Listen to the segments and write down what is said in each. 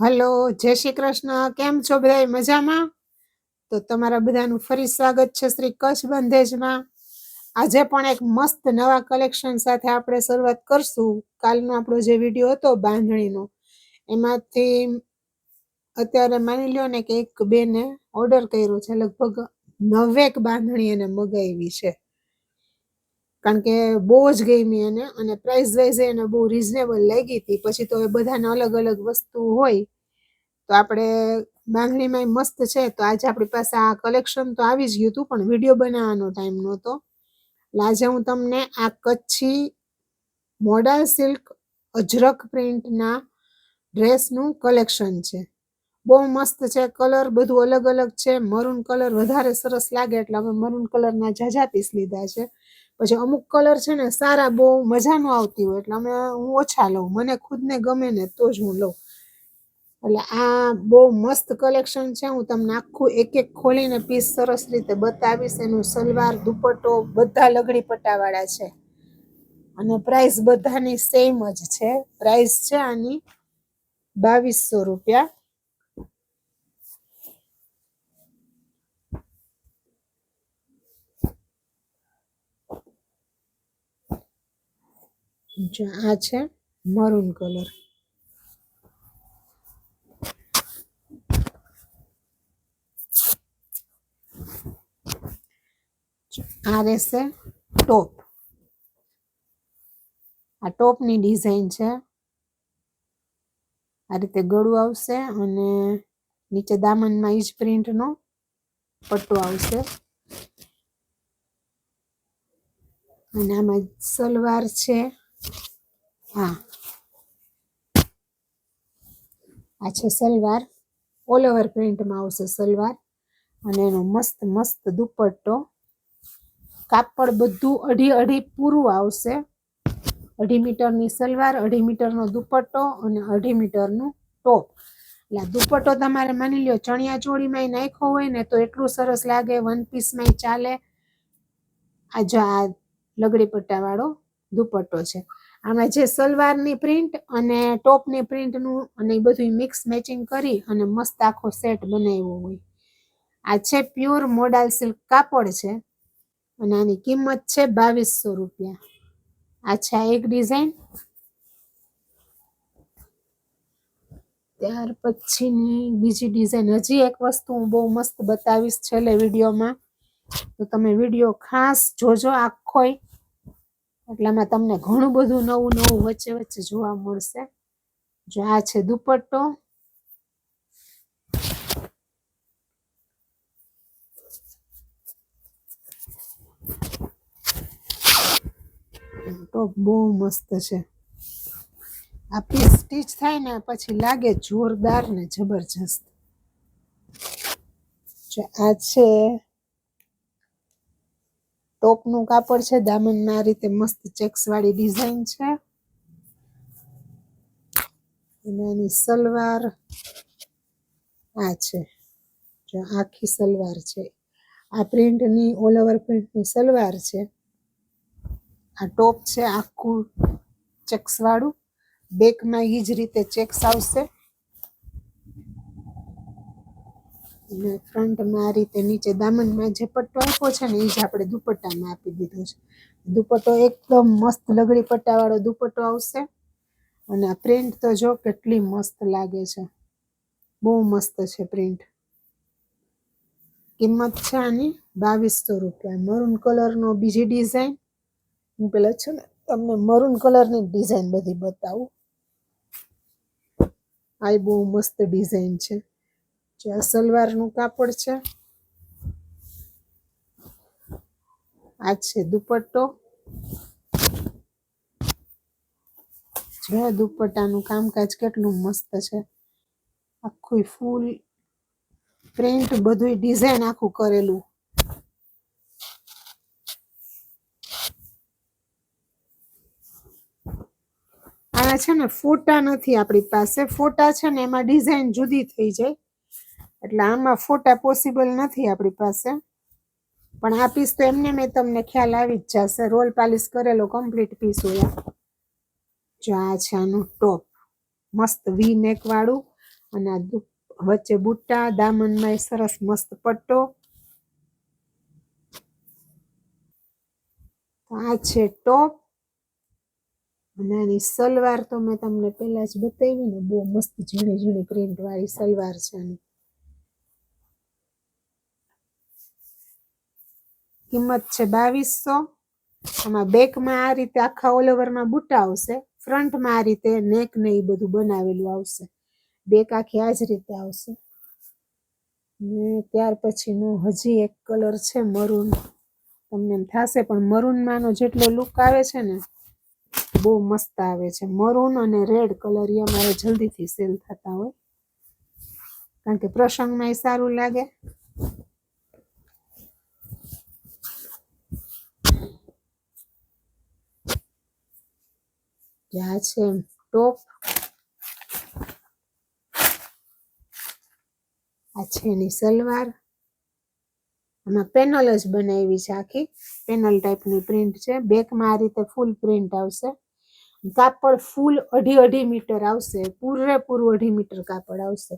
Hello, જય શ્રી કૃષ્ણ. કેમ છો બધા મજામાં? તો તમારા બધાનું ફરી સ્વાગત છે શ્રી કચ્છ બંધેજમાં. આજે પણ એક મસ્ત નવા કલેક્શન સાથે આપણે શરૂઆત કરશું. કાલનો આપણો જે વીડિયો હતો બાંધણીનો, એમાંથી અત્યારે માની લ્યો ને કે એક બેને ઓર્ડર કર્યો છે, લગભગ નવેક બાંધણી એને મગાવી છે. કારણ કે બહુ જ ગમી એને અને પ્રાઇસ વાઇઝ એને બહુ રિઝનેબલ લાગી હતી. પછી તો એ બધાને અલગ અલગ વસ્તુ હોય તો આપણે માંગણીમાં મસ્ત છે. તો આજે આપણી પાસે આ કલેક્શન તો આવી જ ગયું હતું, પણ વીડિયો બનાવવાનો ટાઈમ નહોતો. એટલે આજે હું તમને આ કચ્છી મોડા સિલ્ક અજરક પ્રિન્ટના ડ્રેસનું કલેક્શન છે. બહુ મસ્ત છે કલર બધું અલગ અલગ છે. મરૂન કલર વધારે સરસ લાગે, એટલે અમે મરૂન કલરના ઝાઝા પીસ લીધા છે. પછી અમુક કલર છે ને, સારા બહુ મજા આવતી હોય, એટલે અમે હું ઓછા લઉં, મને ખુદને ગમે ને તો જ હું લઉં. એટલે આ બહુ મસ્ત કલેક્શન છે. હું તમને આખું એક એક ખોલીને પીસ સરસ રીતે બતાવીશ. એનું સલવાર, દુપટ્ટો બધા લગડી પટ્ટાવાળા છે. અને પ્રાઇસ બધાની સેમ જ છે. પ્રાઇસ છે આની બાવીસો રૂપિયા. આ છે મરૂન કલર આ રહેશે ટોપ આ ટોપની ડિઝાઇન છે. આ રીતે ગળું આવશે અને નીચે દામનમાં ઈજ પ્રિન્ટનો પટ્ટો આવશે. અને આમાં સલવાર છે. હા. આ છે સલવાર. ઓલ ઓવર પ્રિન્ટમાં આવશે સલવાર. અને એનો મસ્ત મસ્ત દુપટ્ટો. કાપડ બધું અઢી અઢી પૂરું આવશે. અઢી મીટરની સલવાર, અઢી મીટરનો દુપટ્ટો અને અઢી મીટરનું ટોપ. એટલે દુપટ્ટો તમારે માની લ્યો, ચણિયા ચોળીમાં નાખ્યો હોય ને તો એટલું સરસ લાગે વન પીસમાં ચાલે. આ જો આ લગડી પટ્ટાવાળો દુપટ્ટો છે. આમાં જે સલવારની પ્રિન્ટ અને ટોપની પ્રિન્ટનું અને એ બધું મિક્સ મેચિંગ કરી અને મસ્ત આખો સેટ બનાવ્યો હોય. આ છે પ્યોર મોડાલ સિલ્ક કાપડ છે. અને આની કિંમત છે બાવીસો રૂપિયા. અચ્છા એક ડિઝાઇન ત્યાર પછીની બીજી ડિઝાઇન હજી એક વસ્તુ હું બહુ મસ્ત બતાવીશ છેલ્લે વિડીયોમાં. તો તમે વીડિયો ખાસ જોજો આખોય. એટલામાં તમને ઘણું બધું નવું નવું વચ્ચે વચ્ચે જોવા મળશે. જો આ છે દુપટ્ટો. ટોપ બહુ મસ્ત છે. આ પીસ સ્ટીચ થાય ને પછી લાગે જોરદાર ને જબરજસ્ત. આ છે, ટોપનું કાપડ છે દામનમાં આ રીતે મસ્ત ચેક્સ વાળી ડિઝાઇન છે. અને એની સલવાર આ છે આખી સલવાર છે. આ પ્રિન્ટની ઓલ ઓવર પ્રિન્ટની સલવાર છે. આ ટોપ છે આખું ચેક્સ વાળું. બેકમાં એ જ રીતે ચેક્સ આવશે. અને ફ્રન્ટમાં આ રીતે નીચે દામનમાં જે પટ્ટો આપ્યો છે ને એ જ આપણે દુપટ્ટામાં આપી દીધો છે. દુપટ્ટો એકદમ મસ્ત લગડી પટ્ટાવાળો દુપટ્ટો આવશે. અને આ પ્રિન્ટ તો જો કેટલી મસ્ત લાગે છે. બહુ મસ્ત છે પ્રિન્ટ કિંમત છે આની બાવીસો રૂપિયા. મરૂન કલરનો બીજી ડિઝાઇન હું પેલા છે ને તમને મરૂન કલરની ડિઝાઇન બધી બતાવું. આ બહુ મસ્ત ડિઝાઇન છે. જે આ સલવારનું કાપડ છે. આ છે દુપટ્ટો. જો દુપટ્ટાનું કામકાજ કેટલું મસ્ત છે. આખું ફૂલ પ્રિન્ટ બધું ડિઝાઇન આખું કરેલું. આના છે ને ફોટા નથી આપણી પાસે. ફોટા છે ને એમાં ડિઝાઇન જુદી થઈ જાય. એટલે આમાં ફોટા પોસિબલ નથી આપણી પાસે. પણ આ પીસ તો એમને મેં તમને ખ્યાલ આવી જ જશે. રોલ પાલિશ કરેલો કમ્પ્લીટ પીસ હોય જો આ છે આનું ટોપ મસ્ત વી નેક વાળું. અને આ વચ્ચે બુટ્ટા દામનમાં સરસ મસ્ત પટ્ટો. આ છે ટોપ અને આની સલવાર તો મેં તમને પહેલાં જ બતાવી ને બહુ મસ્ત ઝીણી ઝીણી પ્રિન્ટ વાળી સલવાર છે આની. કિંમત છે બાવીસો. આમાં બેકમાં આ રીતે આખા ઓલ ઓવરમાં બુટ્ટા આવશે. ફ્રન્ટમાં આ રીતે નેક ને એ બધું બનાવેલું આવશે. બેક આખી આ જ રીતે આવશે. ને ત્યાર પછીનો હજી એક કલર છે મરૂન તમને એમ થશે, પણ મરૂનમાંનો જેટલો લુક આવે છે ને બહુ મસ્ત આવે છે. મરૂન અને રેડ કલર એ અમારે જલ્દીથી સેલ થતા હોય. કારણ કે પ્રસંગમાં એ સારું લાગે. આ છે ટોપ. આ છે એની સલવાર. આમાં પેનલ જ બનાવી છે આખી. પેનલ ટાઈપની પ્રિન્ટ છે. બેકમાં આ રીતે ફૂલ પ્રિન્ટ આવશે. કાપડ ફૂલ અઢી અઢી મીટર આવશે. પૂરેપૂરું અઢી મીટર કાપડ આવશે.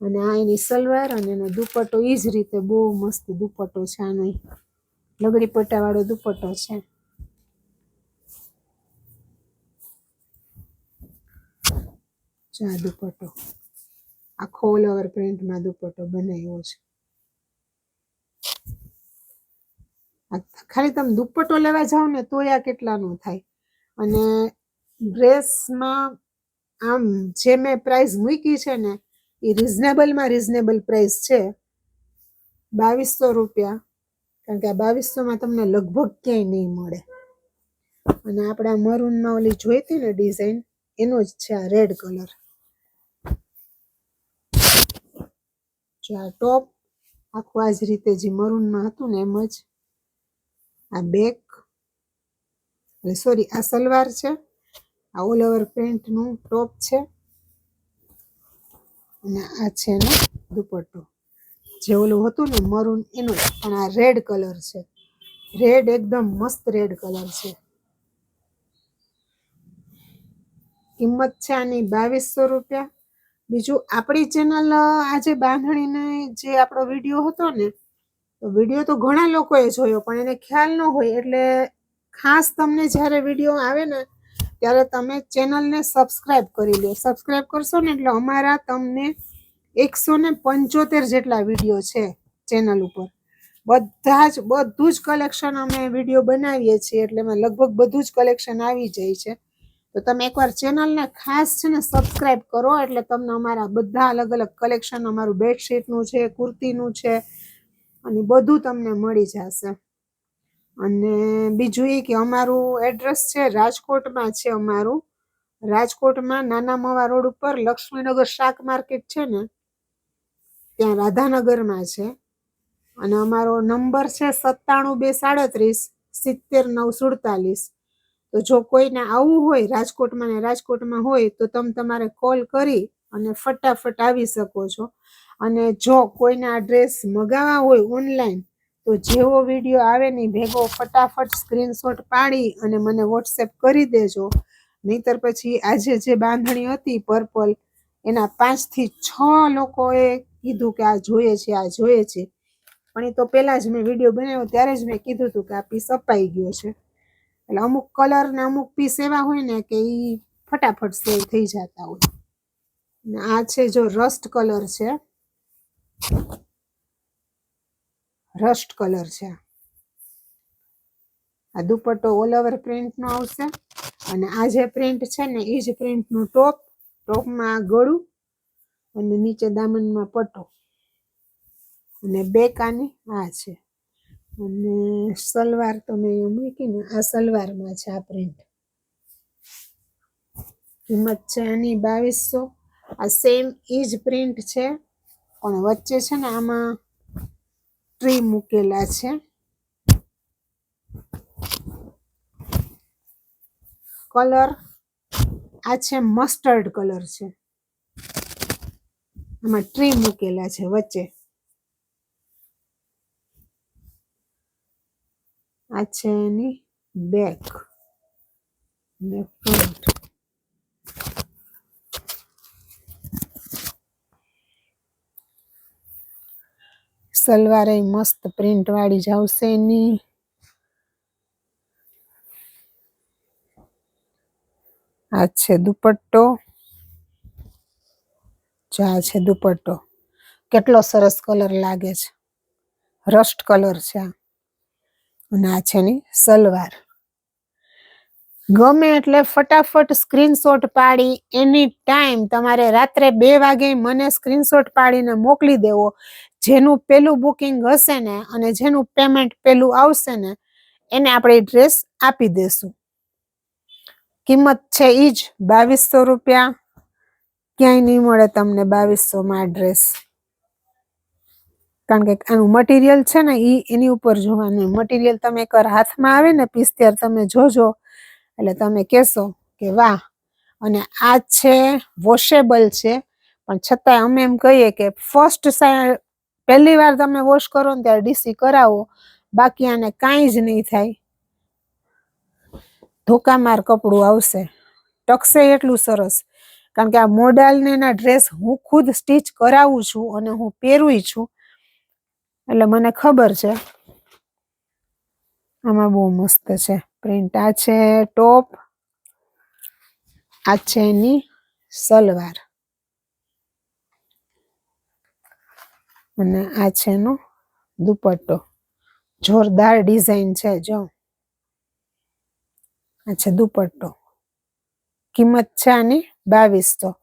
અને આ એની સલવાર અને એનો દુપટ્ટો એ જ રીતે બહુ મસ્ત દુપટ્ટો છે આનો. લગડી પટ્ટાવાળો દુપટ્ટો છે. આ દુપટ્ટો. આખો ઓલ ઓવર પ્રિન્ટમાં દુપટ્ટો બનાવ્યો છે આ ખાલી તમે દુપટ્ટો લેવા જાઓ ને તોય આ કેટલાનો થાય. અને ડ્રેસમાં આમ જે મેં પ્રાઇસ મૂકી છે ને, એ રિઝનેબલમાં રિઝનેબલ પ્રાઇસ છે બાવીસો રૂપિયા. કારણ કે આ બાવીસોમાં તમને લગભગ ક્યાંય નહીં મળે. અને આપણા મરૂનમાં ઓલી જોઈતી ને ડિઝાઇન એનો જ છે આ રેડ કલર જો આ ટોપ આખું આ જ રીતે જે મરૂનમાં હતું ને એમ જ આ બેક સોરી આ સલવાર છે, આ ઓલ ઓવર પેન્ટનું ટોપ છે, અને આ છે એનો દુપટ્ટો. જે ઓલું હતું ને મરૂન એનું, પણ આ રેડ કલર છે. રેડ એકદમ મસ્ત રેડ કલર છે. કિંમત છે આની બાવીસો રૂપિયા. બીજું આપણી ચેનલ આજે બાંધણીને જે આપણો વીડિયો હતો ને તો વીડિયો તો ઘણા લોકોએ જોયો, પણ એને ખ્યાલ ન હોય એટલે ખાસ તમને જ્યારે વીડિયો આવે ને, ત્યારે તમે ચેનલને સબસ્ક્રાઇબ કરી લો. સબસ્ક્રાઇબ કરશો ને એટલે અમારા તમને એકસો ને પંચોતેર જેટલા વીડિયો છે ચેનલ ઉપર. બધા જ, બધું જ કલેક્શન અમે વીડિયો બનાવીએ છીએ, એટલે એમાં લગભગ બધું જ કલેક્શન આવી જાય છે. તો તમે એકવાર ચેનલને ખાસ છે ને સબસ્ક્રાઇબ કરો, એટલે તમને અમારા બધા અલગ અલગ કલેક્શન અમારું બેડશીટનું છે, કુર્તીનું છે અને બધું તમને મળી જશે. અને બીજું એ કે અમારું એડ્રેસ છે રાજકોટમાં છે અમારું. રાજકોટમાં નાના મવા રોડ ઉપર લક્ષ્મીનગર શાક માર્કેટ છે ને, ત્યાં રાધાનગરમાં છે. અને અમારો નંબર છે સત્તાણું બે સાડત્રીસ સિત્તેર નવ સુડતાલીસ. તો જો કોઈને આવવું હોય રાજકોટમાં ને રાજકોટમાં હોય તો તમે તમારે કોલ કરી અને ફટાફટ આવી શકો છો. અને જો કોઈને આ ડ્રેસ મગાવવા હોય ઓનલાઈન, તો જેવો વીડિયો આવે ને ભેગો ફટાફટ સ્ક્રીનશોટ પાડી અને મને વોટ્સએપ કરી દેજો. નહીતર પછી આજે જે બાંધણી હતી પર્પલ, એના પાંચથી છ લોકોએ કીધું કે આ જોઈએ છે, આ જોઈએ છે. પણ એ તો પહેલાં જ મેં વીડિયો બનાવ્યો, ત્યારે જ મેં કીધું હતું કે આ પીસ અપાઈ ગયો છે. એટલે અમુક કલર ને અમુક પીસ એવા હોય ને કે એ ફટાફટ સેવ થઈ જતા હોય. આ છે જો રસ્ટ કલર છે. રસ્ટ કલર છે. આ દુપટ્ટો ઓલ ઓવર પ્રિન્ટનો આવશે. અને આ જે પ્રિન્ટ છે ને, એ જ પ્રિન્ટનું ટોપ ટોપમાં ગળું અને નીચે દામનમાં પટ્ટો. અને બે કાની આ છે. અને સલવાર તો મેં મૂકીને મૂકી આ સલવારમાં છે આ પ્રિન્ટ કિંમત છે આની બાવીસો. આ સેમ એ જ પ્રિન્ટ છે. પણ વચ્ચે છે ને આમાં ટ્રી મૂકેલા છે. કલર આ છે મસ્ટર્ડ કલર છે. આમાં ટ્રી મૂકેલા છે વચ્ચે. આ છે એની બેક. ને ફ્રન્ટ સલવાર મસ્ત પ્રિન્ટ વાળી જ આવશે એની. આ છે દુપટ્ટો. આ છે દુપટ્ટો. કેટલો સરસ કલર લાગે છે. રસ્ટ કલર છે આ. અને આ છે ની સલવાર. ગમે એટલે ફટાફટ સ્ક્રીનશોટ પાડી, એની ટાઈમ તમારે રાત્રે બે વાગે મને સ્ક્રીનશોટ પાડીને મોકલી દેવો. જેનું પેલું બુકિંગ હશે ને અને જેનું પેમેન્ટ પેલું આવશે ને, એને આપણે ડ્રેસ આપી દેશું. કિંમત છે એ જ, બાવીસો રૂપિયા. ક્યાંય નહીં મળે તમને બાવીસોમાં ડ્રેસ કારણ કે આનું મટીરિયલ છે ને એ એની ઉપર જોવાનું. મટીરિયલ તમે એકવાર હાથમાં આવે ને પીસ ત્યારે તમે જોજો. એટલે તમે કહેશો કે વાહ. અને આ છે વોશેબલ છે. પણ છતાંય અમે એમ કહીએ કે ફર્સ્ટ પહેલી વાર તમે વોશ કરો ને ત્યારે ડીસી કરાવો. બાકી આને કાંઈ જ નહીં થાય. ધોકામાર કપડું આવશે. ટકશે એટલું સરસ. કારણ કે આ મોડલ ને એના ડ્રેસ હું ખુદ સ્ટીચ કરાવું છું અને હું પહેરું છું. એટલે મને ખબર છે. આમાં બહુ મસ્ત છે. પ્રિન્ટ આ છે ટોપ આ છે એની સલવાર. અને આ છે એનો દુપટ્ટો. જોરદાર ડિઝાઇન છે જો. આ છે દુપટ્ટો. કિંમત છે આની બાવીસો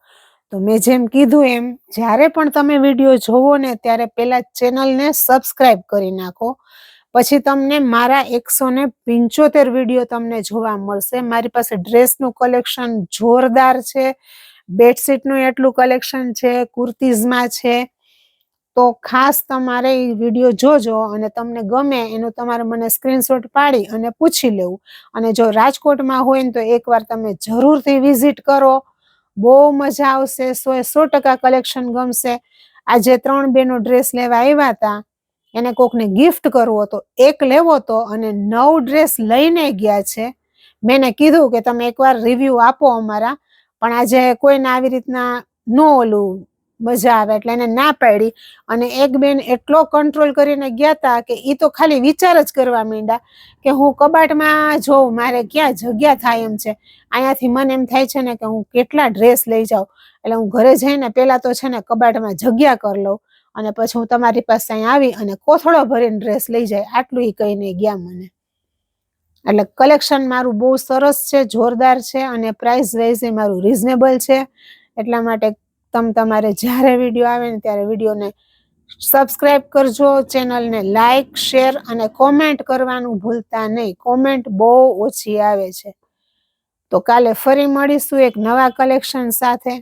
તો મેં જેમ કીધું એમ, જ્યારે પણ તમે વીડિયો જોવો ને, ત્યારે પહેલાં ચેનલને સબસ્ક્રાઇબ કરી નાખો. પછી તમને મારા એકસો ને પંચોતેર વીડિયો તમને જોવા મળશે. મારી પાસે ડ્રેસનું કલેક્શન જોરદાર છે. બેડશીટનું એટલું કલેક્શન છે, કુર્તીઝમાં છે. તો ખાસ તમારે એ વીડિયો જોજો અને તમને ગમે એનું તમારે મને સ્ક્રીનશોટ પાડી અને પૂછી લેવું. અને જો રાજકોટમાં હોય ને તો એકવાર તમે જરૂરથી વિઝિટ કરો. બહુ મજા આવશે, સો એ સો ટકા કલેક્શન ગમશે. આજે ત્રણ બેનો ડ્રેસ લેવા આવ્યા હતા. એને કોકને ગિફ્ટ કરવો હતો, એક લેવો તો અને નવ ડ્રેસ લઈને ગયા છે. મેં એને કીધું કે તમે એકવાર રિવ્યુ આપો અમારા. પણ આજે કોઈને આવી રીતના ન ઓલું મજા આવે એટલે એને ના પાડી. અને એક બેન એટલો કંટ્રોલ કરીને ગયા હતા કે એ તો ખાલી વિચાર જ કરવા માંડ્યા કે હું કબાટમાં જોઉં, મારે ક્યાં જગ્યા થાય એમ છે. અહીંયાથી મને એમ થાય છે ને કે હું કેટલા ડ્રેસ લઈ જાઉં. એટલે હું ઘરે જઈને પહેલાં તો છે ને કબાટમાં જગ્યા કરી લઉં અને પછી હું તમારી પાસે અહીં આવી અને કોથળો ભરીને ડ્રેસ લઈ જાય. આટલું એ કહીને ગયા મને. એટલે કલેક્શન મારું બહુ સરસ છે, જોરદાર છે અને પ્રાઇસ વાઇઝ એ મારું રિઝનેબલ છે. એટલા માટે તમ તમારે જ્યારે વીડિયો આવે ને ત્યારે વિડીયોને સબસ્ક્રાઇબ કરજો ચેનલને લાઈક શેર અને કોમેન્ટ કરવાનું ભૂલતા નહીં. કોમેન્ટ બહુ ઓછી આવે છે. તો કાલે ફરી મળીશું એક નવા કલેક્શન સાથે.